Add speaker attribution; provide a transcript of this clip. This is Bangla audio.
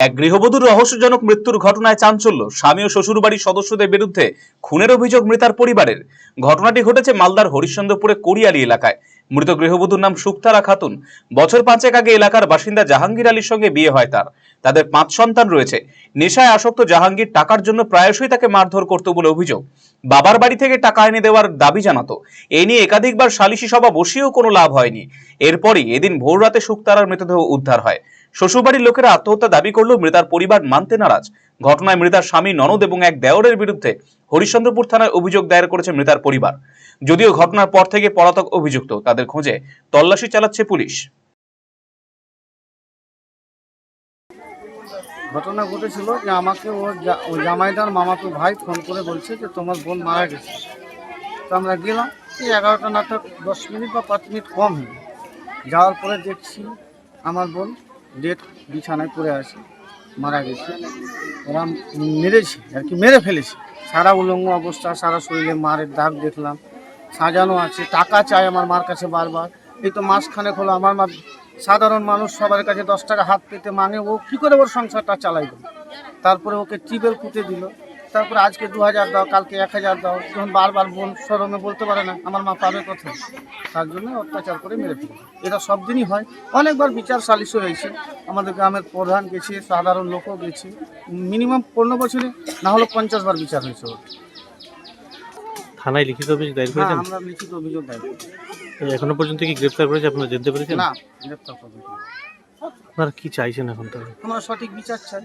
Speaker 1: এক গৃহবধূর রহস্যজনক মৃত্যুর ঘটনায় চাঞ্চল্য। স্বামী ও শ্বশুরবাড়ির সদস্যদের বিরুদ্ধে খুনের অভিযোগ মৃতার পরিবারের। ঘটনাটি ঘটেছে মালদার হরিশ্চন্দ্রপুরে কোরিয়ালি এলাকায়। মৃত গৃহবধূর নাম সুক্তারা খাতুন। বছর পাঁচেক আগে এলাকার বাসিন্দা জাহাঙ্গীর আলীর সঙ্গে বিয়ে হয় তার। তাদের পাঁচ সন্তান রয়েছে। নেশায় আসক্ত জাহাঙ্গীর টাকার জন্য প্রায়শই তাকে মারধর করত বলে অভিযোগ। বাবার বাড়ি থেকে টাকা এনে দেওয়ার দাবি জানাতো। এ নিয়ে একাধিকবার সালিশি সভা বসিয়েও কোনো লাভ হয়নি। এরপরই এদিন ভোর রাতে শুক্তারার মৃতদেহ উদ্ধার হয়। শ্বশুরবাড়ির লোকেরা আত্মহত্যা দাবি করলেও মৃতার পরিবার মানতে নারাজ। ঘটনায় মৃতার স্বামী ননদ এবং এক দেওরের বিরুদ্ধে হরিশ্চন্দ্রপুর থানায় অভিযোগ দায়ের করেছে মৃতার পরিবার। যদিও ঘটনার পর থেকে পলাতক অভিযুক্ত, তাদের খোঁজে তল্লাশি চালাচ্ছে পুলিশ।
Speaker 2: ঘটনা ঘটেছিল যে আমাকে ও জা- ও জামাইদার মামাতো ভাই ফোন করে বলছে যে তোমার বোন মারা গেছে। তো আমরা গেলাম, এই এগারোটা নাটক দশ মিনিট বা পাঁচ মিনিট কম যাওয়ার পরে দেখছি আমার বোন ডেট বিছানায় পড়ে আছে, মারা গেছে। ওরা মেরেছে, আর কি মেরে ফেলেছে। সারা উলঙ্গ অবস্থা, সারা শরীরে মারের দাগ দেখলাম। সাজানো আছে, টাকা চাই আমার মার কাছে বারবার। এই তো মাসখানেক হলো, আমার মা সাধারণ মানুষ সবার কাছে দশ টাকা হাত পেতে মাঙে, ও কী করে ওর সংসারটা চালাই তারপরে ওকে টিবেল পুঁতে দিল। তারপরে আজকে দু হাজার দাও কালকে এক হাজার দাও যখন বারবার বোন সরমে বলতে পারে না আমার মা পাবে কোথায়? তার জন্য অত্যাচার করে মেরে ফেলে এটা সব দিনই হয়। অনেকবার বিচার সালিশও হয়েছে। আমাদের গ্রামের প্রধান গেছে সাধারণ লোকও গেছে। মিনিমাম পনেরো বছরে না হলে পঞ্চাশ বার বিচার হয়েছে।
Speaker 3: থানায় লিখিত অভিযোগ দায়ের করেছেন?
Speaker 2: আমরা লিখিত অভিযোগ দায়ের করি।
Speaker 3: এখনও পর্যন্ত কি গ্রেফতার করেছে আপনারা জানতে পেরেছেন?
Speaker 2: না গ্রেপ্তার করবে
Speaker 3: আপনারা কি চাইছেন এখন তাহলে?
Speaker 2: আমরা সঠিক বিচার চাই।